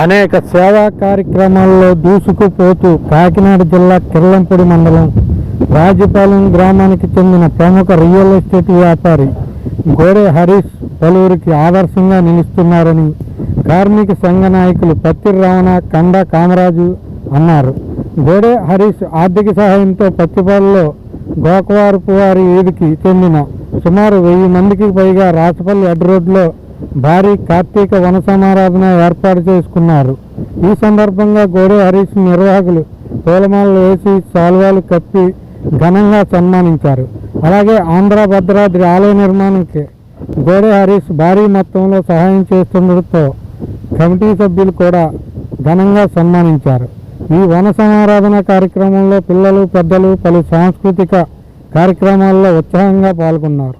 అనేక సేవా కార్యక్రమాల్లో దూసుకుపోతూ కాకినాడ జిల్లా కిర్లంపూడి మండలం రాజపాలెం గ్రామానికి చెందిన ప్రముఖ రియల్ ఎస్టేట్ వ్యాపారి గోడే హరీష్ పలువురికి ఆదర్శంగా నిలుస్తున్నారని కార్మిక సంఘ నాయకులు పత్తి రమణ కండ కామరాజు అన్నారు. గోడే హరీష్ ఆర్థిక సహాయంతో పత్తిపాలలో గోకవారపు వారి వీధికి చెందిన సుమారు వెయ్యి మందికి పైగా రాచపల్లి అడ్డు రోడ్లో భారీ కార్తీక వన సమారాధన ఏర్పాటు చేసుకున్నారు. ఈ సందర్భంగా గోడే హరీష్ నిర్వాహకులు పూలమాలలు వేసి సాల్వాలు కప్పి ఘనంగా సన్మానించారు. అలాగే ఆంధ్ర భద్రాద్రి ఆలయ నిర్మాణానికి గోడే హరీష్ భారీ మొత్తంలో సహాయం చేస్తుండటంతో కమిటీ సభ్యులు కూడా ఘనంగా సన్మానించారు. ఈ వన సమారాధన కార్యక్రమంలో పిల్లలు పెద్దలు పలు సాంస్కృతిక కార్యక్రమాల్లో ఉత్సాహంగా పాల్గొన్నారు.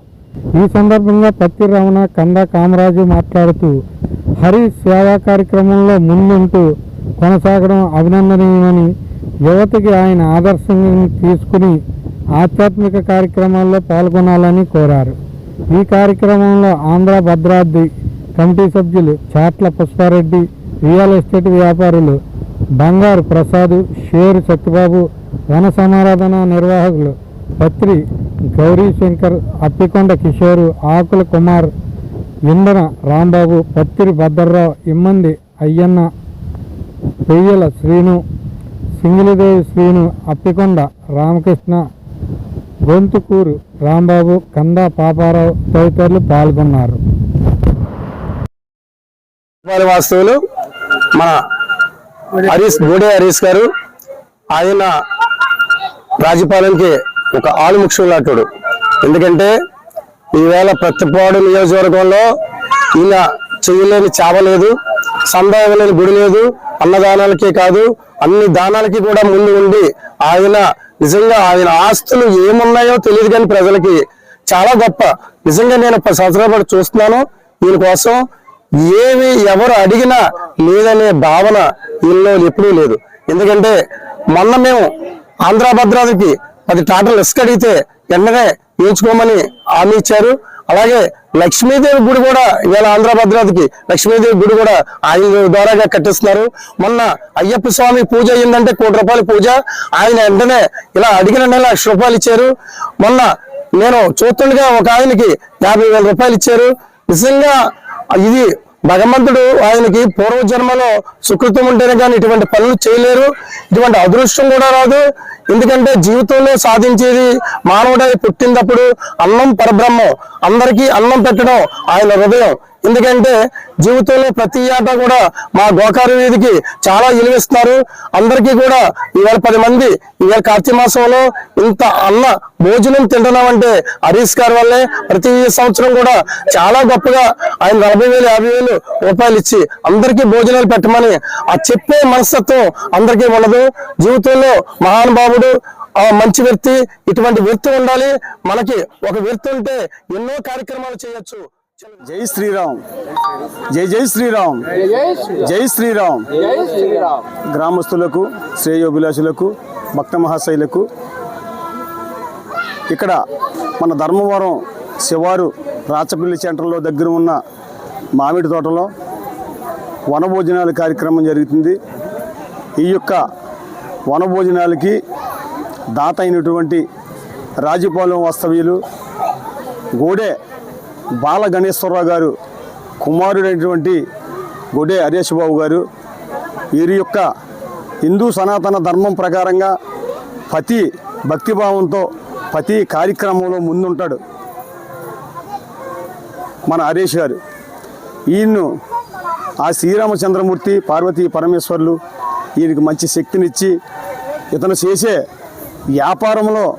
ఈ సందర్భంగా పత్తి రమణ కంద కామరాజు మాట్లాడుతూ హరి సేవా కార్యక్రమంలో ముందుంటూ కొనసాగడం అభినందనీయమని యువతకి ఆయన ఆదర్శంగా తీసుకుని ఆధ్యాత్మిక కార్యక్రమాల్లో పాల్గొనాలని కోరారు. ఈ కార్యక్రమంలో ఆంధ్ర భద్రాద్రి కమిటీ సభ్యులు చాట్ల పుష్పారెడ్డి రియల్ ఎస్టేట్ వ్యాపారులు బంగారు ప్రసాద్ షేరు సత్యబాబు వన సమారాధన నిర్వాహకులు పత్రి గౌరీ శంకర్ అప్పికొండ కిషోరు ఆకుల కుమార్ ఇందన రాంబాబు పత్తిరి భద్రరావు ఇమ్మంది అయ్యన్న పెయ్యల శ్రీను సింగిలిదేవి శ్రీను అప్పికొండ రామకృష్ణ గొంతుకూరు రాంబాబు కంద పాపారావు తదితరులు పాల్గొన్నారు. వాస్తవులు మన హరీష్ గుడే హరీష్ గారు ఆయన రాజపాలెంకి ఒక ఆలుముక్షం లాంటి ఎందుకంటే ఈవేళ ప్రతిపాడు నియోజకవర్గంలో ఈయన చేయలేని చావ లేదు సందా ఇవ్వలేని గుడి లేదు అన్నదానాలకే కాదు అన్ని దానాలకి కూడా ముందు ఉండి ఆయన నిజంగా ఆయన ఆస్తులు ఏమున్నాయో తెలియదు కానీ ప్రజలకి చాలా గొప్ప. నిజంగా నేను పది సంవత్సరాల పాటు చూస్తున్నాను దీనికోసం ఏమి ఎవరు అడిగినా లేదనే భావన వీళ్ళలో ఎప్పుడూ లేదు. ఎందుకంటే మొన్న మేము ఆంధ్ర భద్రాద్రికి పది టాటలు ఇసుక అడిగితే వెంటనే వేయించుకోమని హామీ ఇచ్చారు. అలాగే లక్ష్మీదేవి గుడి కూడా ఇవాళ ఆంధ్ర భద్రాద్రికి లక్ష్మీదేవి గుడి కూడా ఆయన ద్వారాగా కట్టిస్తున్నారు. మొన్న అయ్యప్ప స్వామి పూజ అయ్యిందంటే కోటి రూపాయల పూజ. ఆయన వెంటనే ఇలా అడిగిన నెల లక్ష రూపాయలు ఇచ్చారు. మొన్న నేను చూస్తుండగా ఒక ఆయనకి యాభై వేల రూపాయలు ఇచ్చారు. నిజంగా ఇది భగవంతుడు ఆయనకి పూర్వ జన్మలో సుకృతం ఉంటేనే కానీ ఇటువంటి పనులు చేయలేరు. ఇటువంటి అదృష్టం కూడా రాదు. ఎందుకంటే జీవితంలో సాధించేది మానవుడై పుట్టినప్పుడు అన్నం పరబ్రహ్మం. అందరికీ అన్నం పెట్టడం ఆయన హృదయం. ఎందుకంటే జీవితంలో ప్రతి ఏటా కూడా మా గోకారు వీధికి చాలా విలువిస్తున్నారు అందరికీ కూడా ఇవాళ పది మంది ఇవాళ కార్తీక మాసంలో ఇంత అన్న భోజనం తింటున్నామంటే హరీష్ గారి వల్లే ప్రతి సంవత్సరం కూడా చాలా గొప్పగా ఆయన నలభై వేలు యాభై వేలు రూపాయలు ఇచ్చి అందరికీ భోజనాలు పెట్టమని ఆ చెప్పే మనస్తత్వం అందరికీ ఉండదు. జీవితంలో మహానుభావుడు ఆ మంచి వ్యక్తి ఇటువంటి వ్యక్తి ఉండాలి. మనకి ఒక వ్యక్తి ఉంటే ఎన్నో కార్యక్రమాలు చేయొచ్చు. జై శ్రీరామ్. జై జై శ్రీరామ్. జై శ్రీరామ్. గ్రామస్తులకు శ్రేయోభిలాషులకు భక్త మహాశైలకు ఇక్కడ మన ధర్మవరం శివారు రాచపల్లి సెంటర్లో దగ్గర ఉన్న మామిడి తోటలో వనభోజనాల కార్యక్రమం జరుగుతుంది. ఈ యొక్క వనభోజనాలకి దాత అయినటువంటి రాజుపాలెం వాస్తవ్యులు గోడే బాల గణేశ్వరరావు గారు కుమారుడైనటువంటి గొడే హరీష్ బాబు గారు వీరి యొక్క హిందూ సనాతన ధర్మం ప్రకారంగా ప్రతి భక్తిభావంతో ప్రతి కార్యక్రమంలో ముందుంటాడు మన హరీష్ గారు. ఈయన్ను ఆ శ్రీరామచంద్రమూర్తి పార్వతీ పరమేశ్వర్లు ఈయనకి మంచి శక్తినిచ్చి ఇతను చేసే వ్యాపారంలో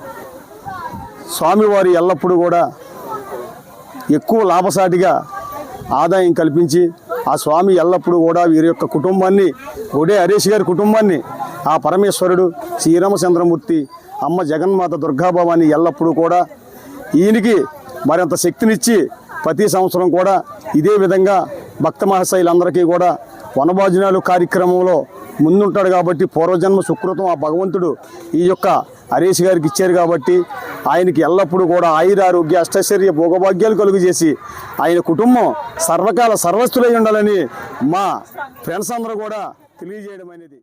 స్వామివారి ఎల్లప్పుడూ కూడా ఎక్కువ లాభసాటిగా ఆదాయం కల్పించి ఆ స్వామి ఎల్లప్పుడూ కూడా వీరి యొక్క కుటుంబాన్ని ఒడే హరీష్ గారి కుటుంబాన్ని ఆ పరమేశ్వరుడు శ్రీరామచంద్రమూర్తి అమ్మ జగన్మాత దుర్గాభవాని ఎల్లప్పుడూ కూడా ఈయనకి మరింత శక్తినిచ్చి ప్రతి సంవత్సరం కూడా ఇదే విధంగా భక్త మహాశైలందరికీ కూడా వనభోజనాలు కార్యక్రమంలో ముందుంటాడు కాబట్టి పూర్వజన్మ సుకృతం ఆ భగవంతుడు ఈ యొక్క హరీష్ గారికి ఇచ్చారు కాబట్టి ఆయనకి ఎల్లప్పుడూ కూడా ఆయురారోగ్య అష్టశర్య భోగభాగ్యాలు కలుగు చేసి ఆయన కుటుంబం సర్వకాల సర్వస్థులై ఉండాలని మా ఫ్రెండ్స్ అందరూ కూడా తెలియజేయడం అనేది